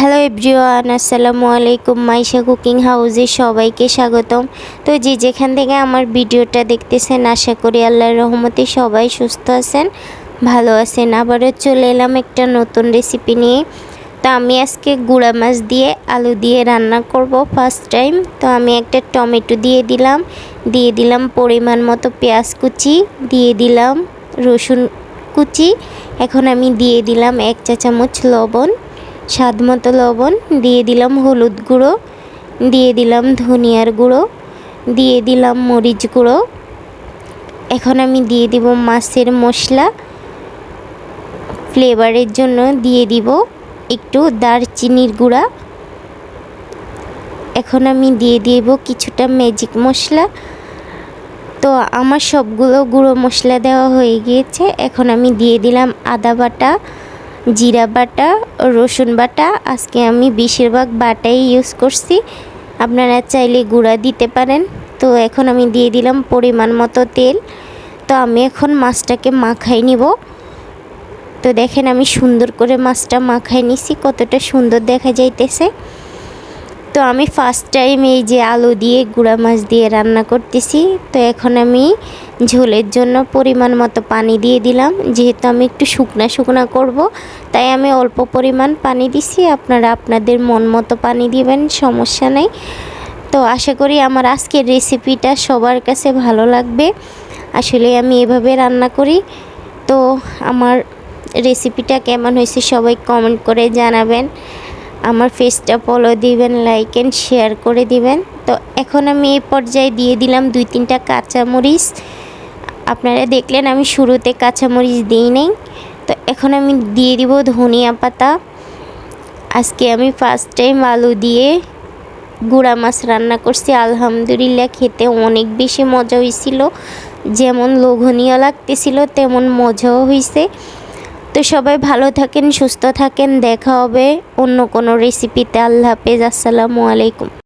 Hello everyone, আসসালামু আলাইকুম। Maisha cooking হাউসে সবাইকে স্বাগতম। তো যে যেখান থেকে আমার ভিডিওটা দেখতেছেন, আশা করি আল্লাহর রহমতে সবাই সুস্থ আছেন, ভালো আছেন। আবারও চলে এলাম একটা নতুন রেসিপি নিয়ে। তো আমি আজকে গুঁড়া মাছ দিয়ে আলু দিয়ে রান্না করব ফার্স্ট টাইম তো আমি একটা টমেটো দিয়ে দিলাম দিয়ে দিলাম পরিমাণ মতো পেঁয়াজ কুচি, দিয়ে দিলাম রসুন কুচি। এখন আমি দিয়ে দিলাম এক চা চামচ লবণ। স্বাদ মতো লবণ, দিয়ে দিলাম হলুদ গুঁড়ো, দিয়ে দিলাম ধনিয়ার গুঁড়ো, দিয়ে দিলাম মরিচ গুঁড়ো। এখন আমি দিয়ে দিব মাছের মশলা। ফ্লেভারের জন্য দিয়ে দিব একটু দারচিনির গুঁড়া। এখন আমি দিয়ে দিব কিছুটা ম্যাজিক মশলা। তো আমার সবগুলো গুঁড়ো মশলা দেওয়া হয়ে গিয়েছে। এখন আমি দিয়ে দিলাম আদা বাটা। জিরা বাটা, রসুন বাটা, আজকে আমি বেশিরভাগ বাটাই ইউজ করছি। আপনারা চাইলে গুঁড়া দিতে পারেন। তো এখন আমি দিয়ে দিলাম পরিমাণ মতো তেল। তো আমি এখন মাছটাকে মাখাই নিব। তো দেখেন আমি সুন্দর করে মাছটা মাখাই নিছি, কতটা সুন্দর দেখা যাইতেছে। তো আমি ফার্স্ট টাইম এই যে আলু দিয়ে, গুঁড়া মাছ দিয়ে রান্না করতেছি। তো এখন আমি ঝোলের জন্য পরিমাণ মতো পানি দিয়ে দিলাম। যেহেতু আমি একটু শুকনা শুকনা করব, তাই আমি অল্প পরিমাণ পানি দিছি। আপনারা আপনাদের মন মতো পানি দিবেন, সমস্যা নেই। তো আশা করি আমার আজকের রেসিপিটা সবার কাছে ভালো লাগবে। আসলে আমি এভাবে রান্না করি। তো আমার রেসিপিটা কেমন হয়েছে সবাই কমেন্ট করে জানাবেন। আমার ফেসটা ফলো দিবেন লাইক অ্যান্ড শেয়ার করে দিবেন। তো এখন আমি এই পর্যায়ে দিয়ে দিলাম দুই তিনটা কাঁচামরিচ। আপনারা দেখলেন আমি শুরুতে কাঁচামরিচ দিই নেই। তো এখন আমি দিয়ে দিব ধনিয়া পাতা। আজকে আমি ফার্স্ট টাইম আলু দিয়ে গুঁড়া মাছ রান্না করছি। আলহামদুলিল্লাহ খেতে অনেক বেশি মজা হয়েছিল যেমন লোভনীয় লাগতেছিল, তেমন মজাও হয়েছে তো সবাই ভালো থাকেন, সুস্থ থাকেন, দেখা হবে অন্য কোনো রেসিপিতে আল্লাহ হাফেজ, আসসালামু আলাইকুম।